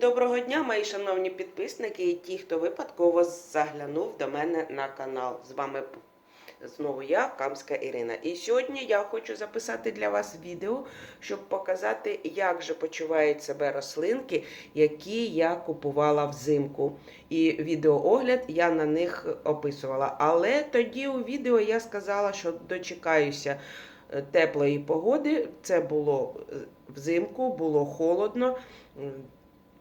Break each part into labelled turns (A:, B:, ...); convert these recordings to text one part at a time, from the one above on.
A: Доброго дня, мої шановні підписники і ті, хто випадково заглянув до мене на канал. З вами знову я, Камська Ірина. І сьогодні я хочу записати для вас відео, щоб показати, як же почувають себе рослинки, які я купувала взимку. І відеоогляд я на них описувала. Але тоді у відео я сказала, що дочекаюся е, теплої погоди. Це було е, взимку, було холодно.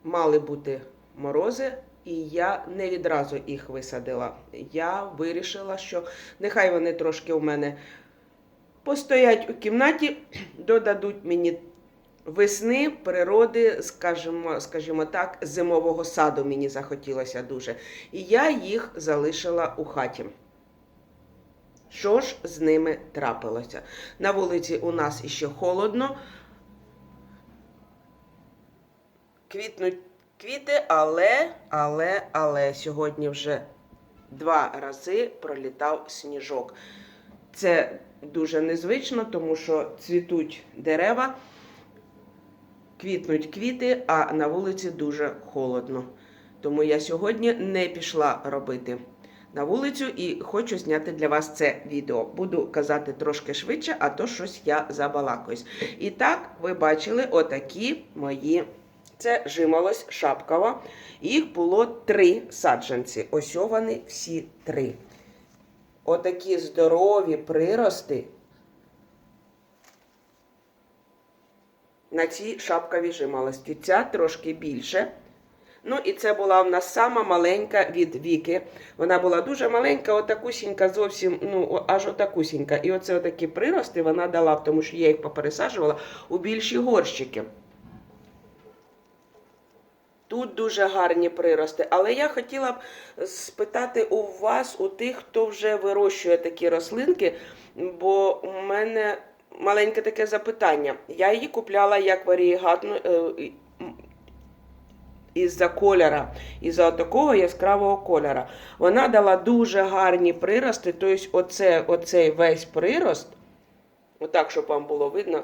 A: Мали бути морози, і я не відразу їх висадила. Я вирішила, що нехай вони трошки у мене постоять у кімнаті, додадуть мені весни, природи, скажімо, скажімо так, зимового саду мені захотілося дуже. І я їх залишила у хаті. Що ж з ними трапилося? На вулиці у нас іще холодно. Квітнуть квіти, але, але, але сьогодні вже два рази пролітав сніжок. Це дуже незвично, тому що цвітуть дерева, квітнуть квіти, а на вулиці дуже холодно. Тому я сьогодні не пішла робити на вулицю і хочу зняти для вас це відео. Буду казати трошки швидше, а то щось я забалакаюсь. І так, ви бачили отакі мої. Це жимолось шапкова. Їх було три саджанці. Ось вони всі три. Отакі здорові прирости на цій шапковій жимолості. Ця трошки більше. Ну, і це була в нас сама маленька від Віки. Вона була дуже маленька, отакусінька, зовсім, ну, аж отакусінька. І оце отакі прирости вона дала, тому що я їх попересаджувала у більші горщики. Тут дуже гарні прирости, але я хотіла б спитати у вас, у тих, хто вже вирощує такі рослинки, бо у мене маленьке таке запитання. Я її купляла як варієгатну е, із-за кольора, із-за такого яскравого кольора. Вона дала дуже гарні прирости, тобто оце, оцей весь прирост, отак, щоб вам було видно.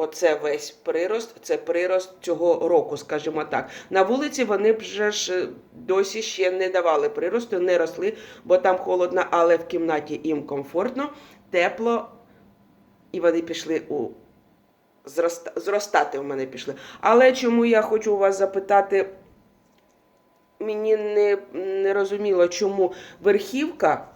A: Оце весь прирост, це прирост цього року, скажімо так. На вулиці вони вже ж е, досі ще не давали приросту, не росли, бо там холодно, але в кімнаті їм комфортно, тепло, і вони пішли у зроста- зростати в мене пішли. Але чому я хочу у вас запитати, мені не, не розуміло, чому верхівка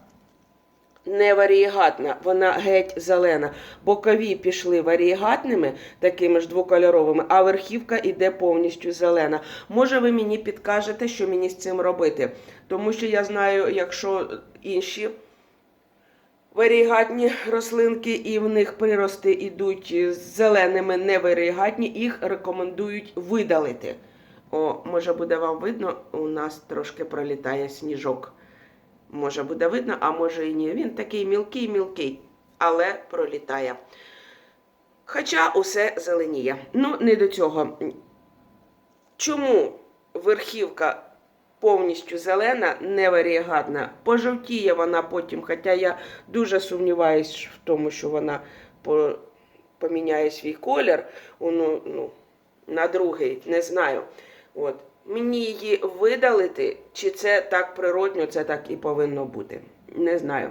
A: не варієгатна, вона геть зелена. Бокові пішли варієгатними, такими ж двокольоровими, а верхівка іде повністю зелена. Може, ви мені підкажете, що мені з цим робити? Тому що я знаю, якщо інші варієгатні рослинки і в них прирости йдуть зеленими, не варієгатні, їх рекомендують видалити. О, може буде вам видно, у нас трошки пролітає сніжок. Може буде видно, а може і ні. Він такий мілкий-мілкий, але пролітає. Хоча усе зеленіє. Ну, не до цього. Чому верхівка повністю зелена, не варієгатна? Пожовтіє вона потім, хоча я дуже сумніваюсь в тому, що вона поміняє свій колір ну, ну, на другий, не знаю. От. Мені її видалити, чи це так природньо, це так і повинно бути. Не знаю.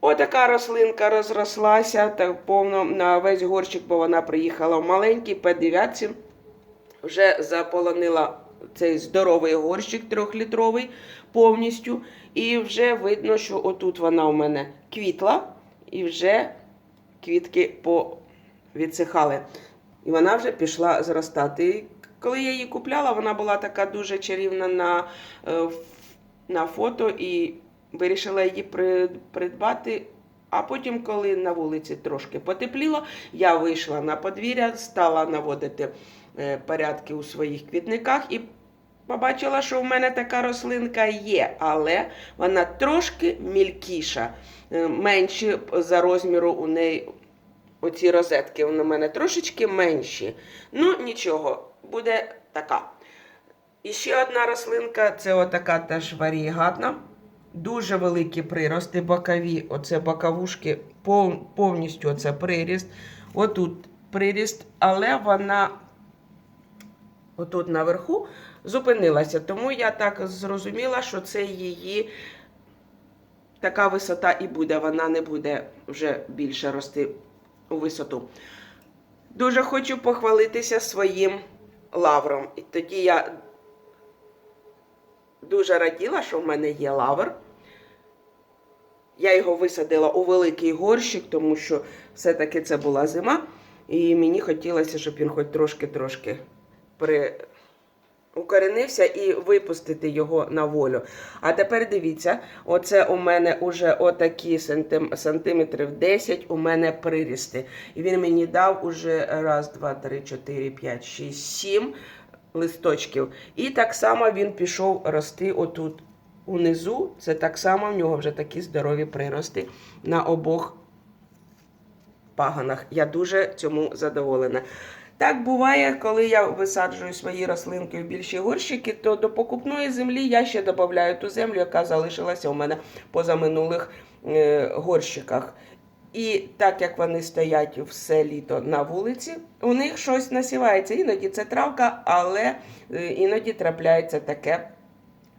A: Отака рослинка розрослася так повно на весь горщик, бо вона приїхала в маленькій П9. Вже заполонила цей здоровий горщик трьохлітровий повністю. І вже видно, що отут вона у мене квітла, і вже квітки повідсихали. І вона вже пішла зростати. Коли я її купляла, вона була така дуже чарівна на, е, на фото і вирішила її придбати. А потім, коли на вулиці трошки потепліло, я вийшла на подвір'я, стала наводити е, порядки у своїх квітниках і побачила, що в мене така рослинка є, але вона трошки мілкіша, е, менші за розміру у неї оці розетки. Вони у мене трошечки менші. Ну, нічого, буде така. І ще одна рослинка це отака теж варієгатна. Дуже великі прирости бокові. Оце боковушки, пов- повністю оце приріст. Отут приріст, але вона отут наверху, зупинилася. Тому я так зрозуміла, що це її така висота і буде. Вона не буде вже більше рости у висоту. Дуже хочу похвалитися своїм лавром. І тоді я дуже раділа, що в мене є лавр. Я його висадила у великий горщик, тому що все-таки це була зима. І мені хотілося, щоб він хоч трошки-трошки при... укоренився і випустити його на волю. А тепер дивіться, оце у мене уже отакі сантим... сантиметрів 10 у мене прирісти. І він мені дав уже раз, два, три, чотири, п'ять, шість, сім листочків. І так само він пішов рости отут унизу. Це так само в нього вже такі здорові прирости на обох паганах. Я дуже цьому задоволена. Так буває, коли я висаджую свої рослинки в більші горщики, то до покупної землі я ще додаю ту землю, яка залишилася у мене позаминулих е, горщиках. І так як вони стоять все літо на вулиці, у них щось насівається. Іноді це травка, але е, іноді трапляється таке,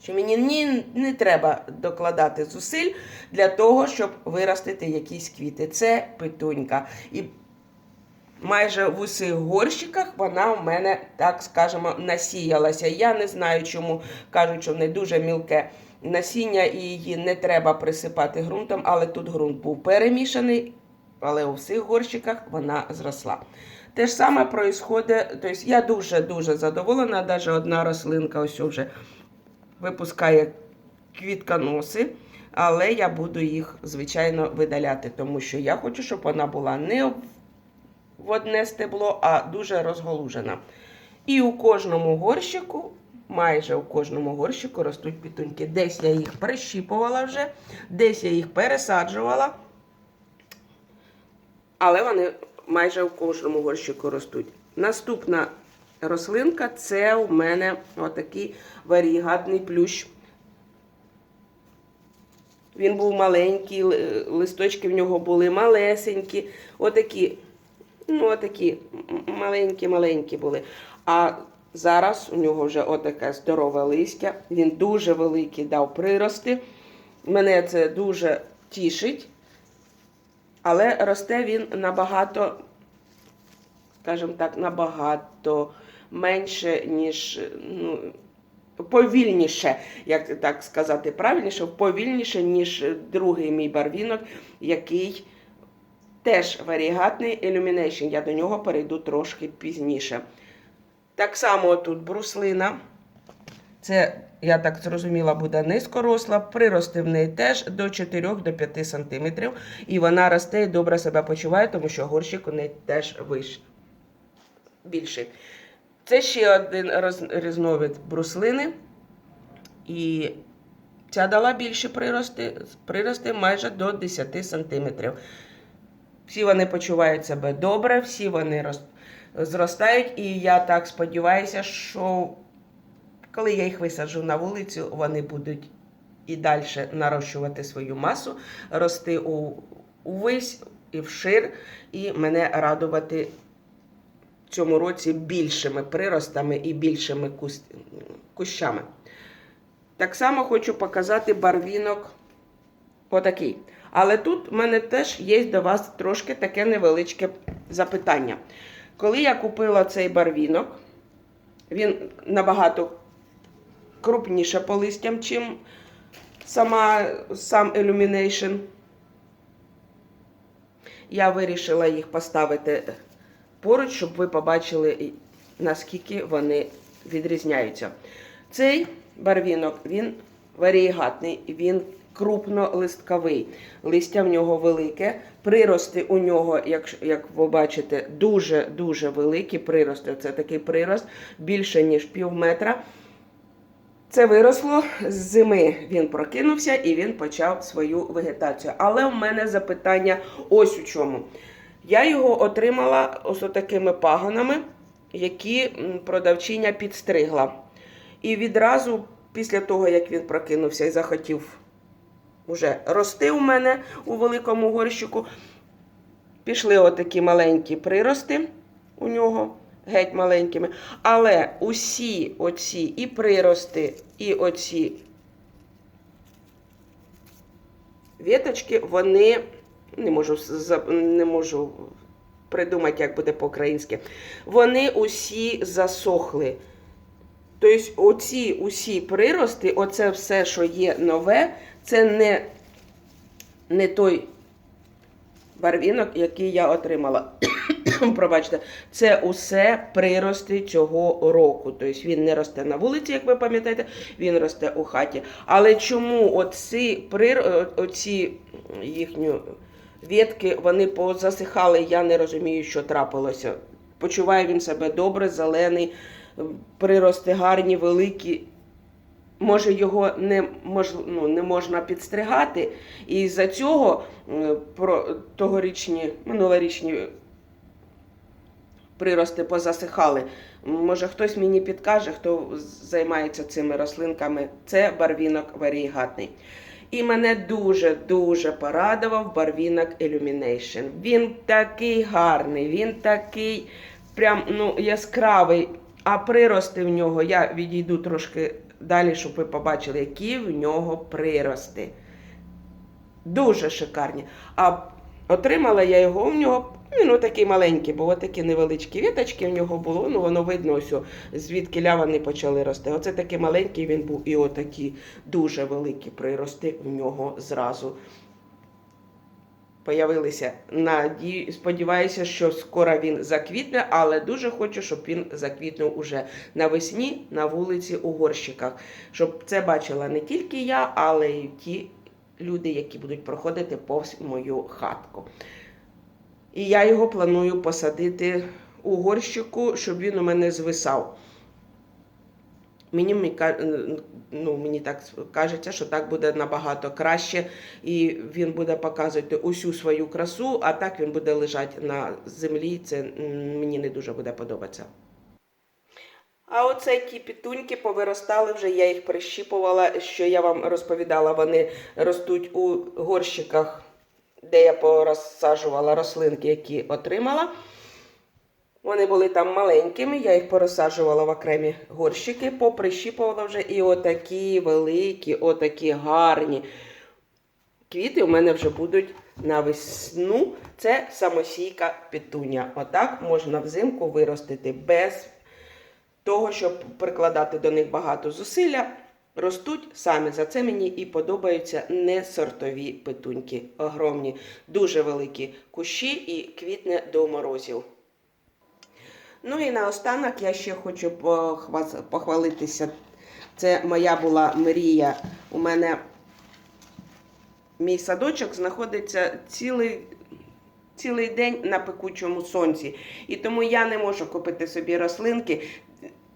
A: що мені ні, не треба докладати зусиль для того, щоб виростити якісь квіти. Це петунька. І майже в усіх горщиках вона у мене, так скажемо, насіялася. Я не знаю, чому кажуть, що в неї дуже мілке насіння і її не треба присипати ґрунтом, але тут ґрунт був перемішаний, але у всіх горщиках вона зросла. Те ж саме происходить, тобто я дуже-дуже задоволена, навіть одна рослинка ось вже випускає квітконоси, але я буду їх, звичайно, видаляти, тому що я хочу, щоб вона була не в одне стебло, а дуже розголужена. І у кожному горщику, майже у кожному горщику ростуть пітуньки. Десь я їх прищіпувала вже, десь я їх пересаджувала. Але вони майже у кожному горщику ростуть. Наступна рослинка це у мене отакий варігатний плющ. Він був маленький, листочки в нього були малесенькі, отакі, ну, отакі маленькі-маленькі були. А зараз у нього вже отаке здорове листя. Він дуже великий дав прирости. Мене це дуже тішить. Але росте він набагато, скажімо так, набагато менше, ніж ну, повільніше, як так сказати правильніше, повільніше, ніж другий мій барвінок, який теж варігатний Illumination. Я до нього перейду трошки пізніше. Так само тут бруслина. Це, я так зрозуміла, буде низькоросла. Прирости в неї теж до 4-5 см. І вона росте і добре себе почуває, тому що горщик у неї теж вищий, більший. Це ще один роз- різновид бруслини. І ця дала більші прирости, прирости майже до 10 см. Всі вони почувають себе добре, всі вони роз- зростають. І я так сподіваюся, що коли я їх висаджу на вулицю, вони будуть і далі нарощувати свою масу, рости у, увесь і вшир, і мене радувати в цьому році більшими приростами і більшими кус- кущами. Так само хочу показати барвінок отакий. Але тут в мене теж є до вас трошки таке невеличке запитання. Коли я купила цей барвінок, він набагато крупніше по листям, чим сама, сам Illumination. Я вирішила їх поставити поруч, щоб ви побачили, наскільки вони відрізняються. Цей барвінок, він варієгатний, він крупнолистковий. Листя в нього велике. Прирости у нього, як, як ви бачите, дуже-дуже великі прирости. Це такий прирост більше, ніж пів метра. Це виросло з зими. Він прокинувся і він почав свою вегетацію. Але в мене запитання ось у чому. Я його отримала ось такими паганами, які продавчиня підстригла. І відразу після того, як він прокинувся і захотів уже рости у мене у великому горщику, пішли отакі маленькі прирости у нього. геть маленькими. Але усі оці і прирости, і оці віточки, вони не можу, не можу придумати, як буде по-українськи. Вони усі засохли. Тобто, оці усі прирости, оце все, що є нове, це не, не той барвінок, який я отримала. Пробачте, це усе прирости цього року. Тобто він не росте на вулиці, як ви пам'ятаєте, він росте у хаті. Але чому оці, прир... оці їхні ветки, вони позасихали, я не розумію, що трапилося. Почуває він себе добре, зелений, прирости гарні, великі. Може, його не, мож, ну, не можна підстригати, і за цього е, про тогорічні, минулорічні прирости позасихали. Може, хтось мені підкаже, хто займається цими рослинками. Це барвінок варігатний. І мене дуже-дуже порадував барвінок Illumination. Він такий гарний, він такий прям ну, яскравий. А прирости в нього, я відійду трошки далі, щоб ви побачили, які в нього прирости. Дуже шикарні. А отримала я його в нього. Він такий маленький, бо такі невеличкі віточки в нього було. Ну, воно видно, ось, звідки ля вони почали рости. Оце такий маленький він був, і отакі дуже великі прирости в нього зразу. Появилися. Наді... Сподіваюся, що скоро він заквітне, але дуже хочу, щоб він заквітнув уже навесні на вулиці у горщиках. Щоб це бачила не тільки я, але й ті люди, які будуть проходити повз мою хатку. І я його планую посадити у горщику, щоб він у мене звисав. Мені, мені ну, мені так кажеться, що так буде набагато краще, і він буде показувати усю свою красу, а так він буде лежати на землі. Це мені не дуже буде подобатися. А оце ті пітуньки повиростали вже, я їх прищіпувала, що я вам розповідала, вони ростуть у горщиках, де я порозсаджувала рослинки, які отримала. Вони були там маленькими, я їх порозсаджувала в окремі горщики, поприщіпувала вже і отакі великі, отакі гарні квіти у мене вже будуть на весну. Це самосійка петуня. Отак можна взимку виростити без того, щоб прикладати до них багато зусилля. Ростуть самі. За це мені і подобаються не сортові петуньки. Огромні, дуже великі кущі і квітне до морозів. Ну і наостанок я ще хочу похва- похвалитися. Це моя була мрія. У мене мій садочок знаходиться цілий, цілий день на пекучому сонці. І тому я не можу купити собі рослинки,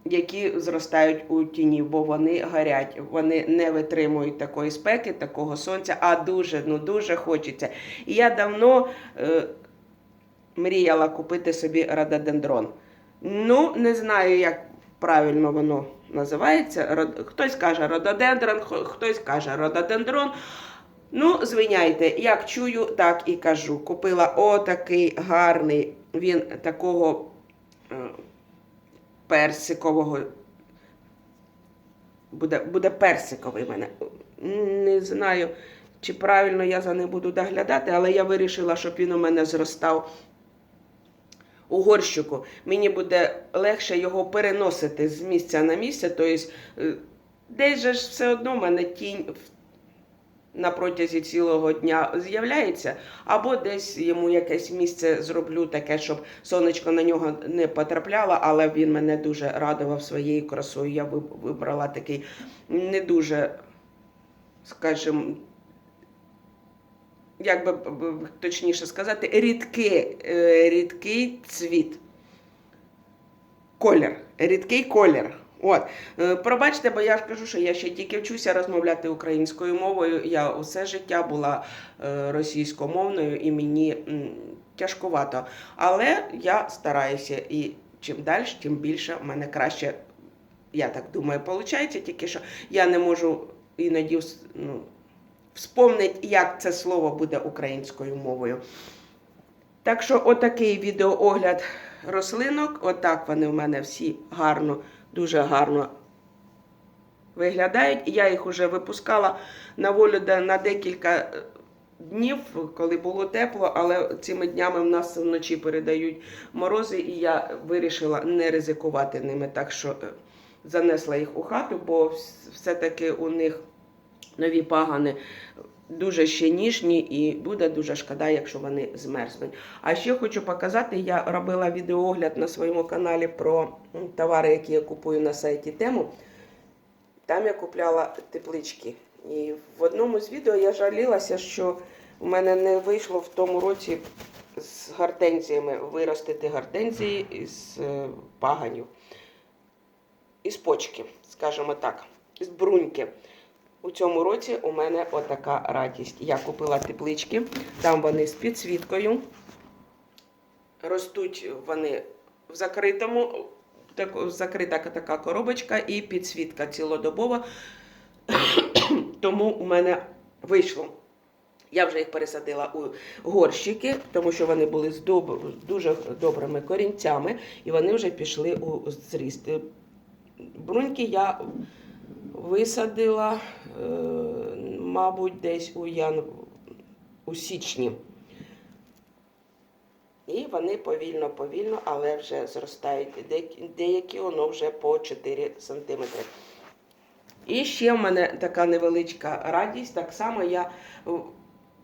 A: які зростають у тіні, бо вони горять. Вони не витримують такої спеки, такого сонця, а дуже, ну дуже хочеться. І я давно е, мріяла купити собі рододендрон. Ну, не знаю, як правильно воно називається. Хтось каже рододендрон, хтось каже рододендрон. Ну, звиняйте, як чую, так і кажу. Купила отакий гарний, він такого е, персикового. Буде, буде персиковий в мене. Не знаю, чи правильно я за ним буду доглядати, але я вирішила, щоб він у мене зростав у горщику. Мені буде легше його переносити з місця на місце. Тобто, десь же ж все одно в мене тінь на протязі цілого дня з'являється, або десь йому якесь місце зроблю таке, щоб сонечко на нього не потрапляло, але він мене дуже радував своєю красою. Я виб- вибрала такий не дуже, скажімо, як би точніше сказати, рідкий, е, рідкий цвіт. Колір. Рідкий колір. От. Е, Пробачте, бо я ж кажу, що я ще тільки вчуся розмовляти українською мовою. Я усе життя була е, російськомовною і мені тяжкувато. Але я стараюся і чим далі, тим більше в мене краще, я так думаю, виходить. Тільки що я не можу іноді ну, вспомнить, як це слово буде українською мовою. Так що, отакий відеоогляд рослинок. Отак вони в мене всі гарно, дуже гарно виглядають. Я їх вже випускала на волю на декілька е, днів, коли було тепло, але цими днями в нас вночі передають морози, і я вирішила не ризикувати ними, так що е, занесла їх у хату, бо все-таки у них нові пагани дуже ще ніжні і буде дуже шкода, якщо вони змерзнуть. А ще хочу показати, я робила відеоогляд на своєму каналі про товари, які я купую на сайті Тему. Там я купляла теплички. І в одному з відео я жалілася, що у мене не вийшло в тому році з гортензіями виростити гортензії із е, паганів. Із почки, скажімо так, з бруньки. У цьому році у мене отака радість. Я купила теплички, там вони з підсвіткою. Ростуть вони в закритому, так, закрита така коробочка і підсвітка цілодобова. Тому у мене вийшло. Я вже їх пересадила у горщики, тому що вони були з доб... дуже добрими корінцями, і вони вже пішли у зріст. Бруньки я висадила, е, мабуть, десь у, ян... у січні. І вони повільно, повільно, але вже зростають. Деякі воно вже по 4 см. І ще в мене така невеличка радість. Так само я е,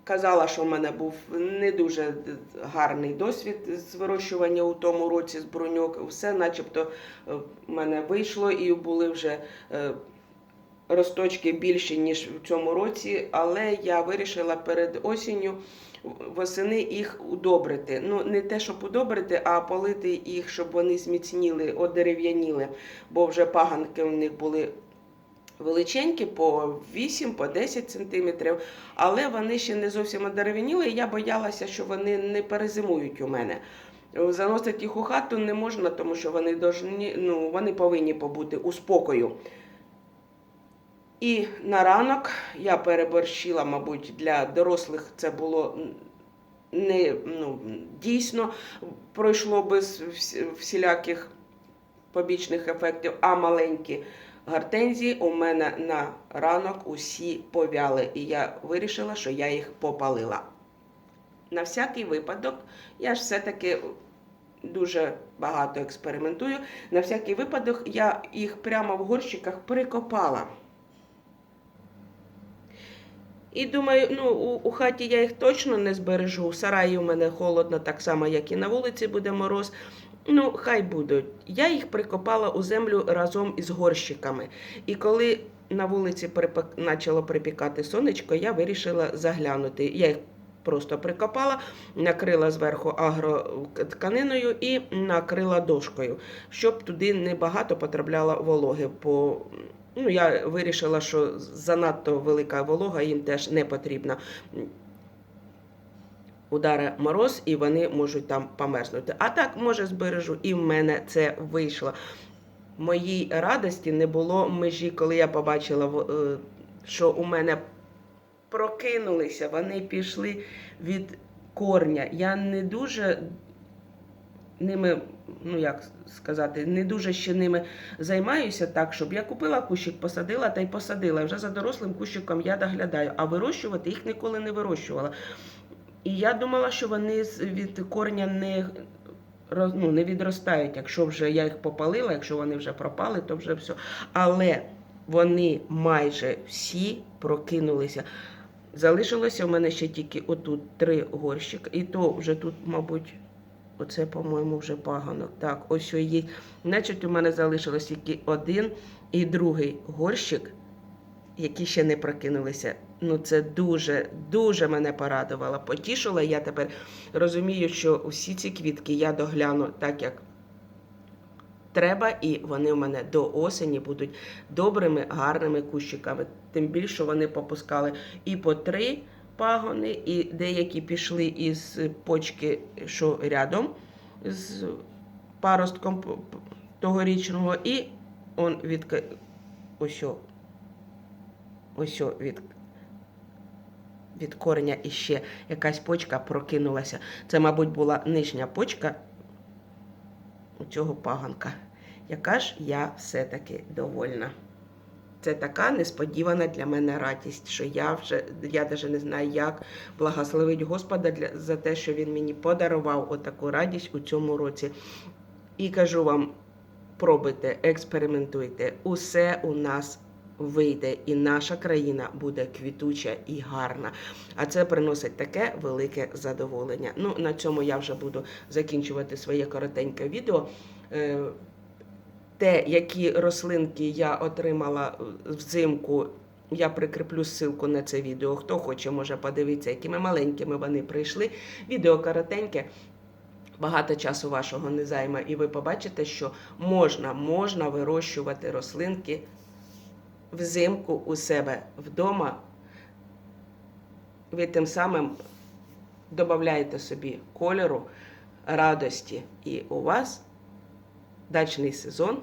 A: казала, що в мене був не дуже гарний досвід з вирощування у тому році з бруньок. Все начебто е, в мене вийшло і були вже росточки більші, ніж в цьому році, але я вирішила перед осінню восени їх удобрити. Ну, не те, щоб удобрити, а полити їх, щоб вони зміцніли, одерев'яніли, бо вже паганки у них були величенькі, по 8, по 10 сантиметрів, але вони ще не зовсім одерев'яніли, і я боялася, що вони не перезимують у мене. Заносити їх у хату не можна, тому що вони должні, ну, вони повинні побути у спокою. І на ранок я переборщила, мабуть, для дорослих це було не ну, дійсно пройшло без всіляких побічних ефектів, а маленькі гортензії у мене на ранок усі повяли, і я вирішила, що я їх попалила. На всякий випадок, я ж все-таки дуже багато експериментую. На всякий випадок я їх прямо в горщиках прикопала. І думаю, ну у, у хаті я їх точно не збережу. В сараї у мене холодно, так само, як і на вулиці буде мороз. Ну, хай будуть. Я їх прикопала у землю разом із горщиками. І коли на вулиці почало припікати сонечко, я вирішила заглянути. Я їх просто прикопала, накрила зверху агротканиною і накрила дошкою, щоб туди небагато потрапляло вологи. Бо ну, я вирішила, що занадто велика волога їм теж не потрібна. Ударе мороз, і вони можуть там померзнути. А так, може, збережу, і в мене це вийшло. Моїй радості не було межі, коли я побачила, е, що у мене прокинулися, вони пішли від корня. Я не дуже ними, ну як сказати, не дуже ще ними займаюся так, щоб я купила кущик, посадила та й посадила. Вже за дорослим кущиком я доглядаю, а вирощувати їх ніколи не вирощувала. І я думала, що вони від корня не, ну, не відростають. Якщо вже я їх попалила, якщо вони вже пропали, то вже все. Але вони майже всі прокинулися. Залишилося в мене ще тільки отут три горщик, і то вже тут, мабуть, оце, по-моєму, вже пагано. Так, ось є. Значить, у мене залишилось тільки один і другий горщик, які ще не прокинулися. Ну, це дуже, дуже мене порадувало. Потішила. Я тепер розумію, що усі ці квітки я догляну так, як треба, і вони в мене до осені будуть добрими, гарними кущиками. Тим більше вони попускали і по три пагони, і деякі пішли із почки, що рядом з паростком тогорічного, і он від ось ось від від кореня іще якась почка прокинулася. Це, мабуть, була нижня почка. цього паганка. Яка ж я все-таки довольна. Це така несподівана для мене радість, що я вже я навіть не знаю, як благословити Господа для, за те, що він мені подарував отаку радість у цьому році. І кажу вам: пробуйте, експериментуйте, усе у нас вийде, і наша країна буде квітуча і гарна. А це приносить таке велике задоволення. Ну, на цьому я вже буду закінчувати своє коротеньке відео. Е, Те, які рослинки я отримала взимку, я прикріплю ссылку на це відео. Хто хоче, може подивитися, якими маленькими вони прийшли. Відео коротеньке. Багато часу вашого не займе, і ви побачите, що можна, можна вирощувати рослинки взимку у себе вдома. Ви тим самим додаєте собі кольору, радості, і у вас дачний сезон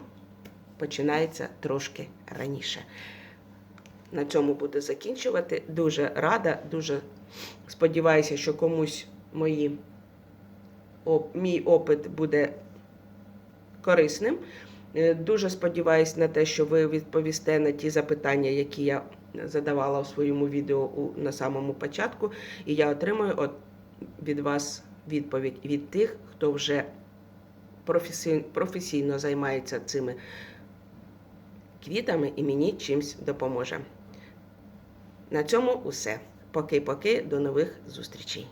A: починається трошки раніше. На цьому буду закінчувати. Дуже рада, дуже сподіваюся, що комусь мої, мій опит буде корисним. Е, Дуже сподіваюся на те, що ви відповісте на ті запитання, які я задавала у своєму відео на самому початку, і я отримую от, від вас відповідь від тих, хто вже професій- професійно займається цими квітами і мені чимсь допоможе. На цьому усе. Поки-поки, до нових зустрічей.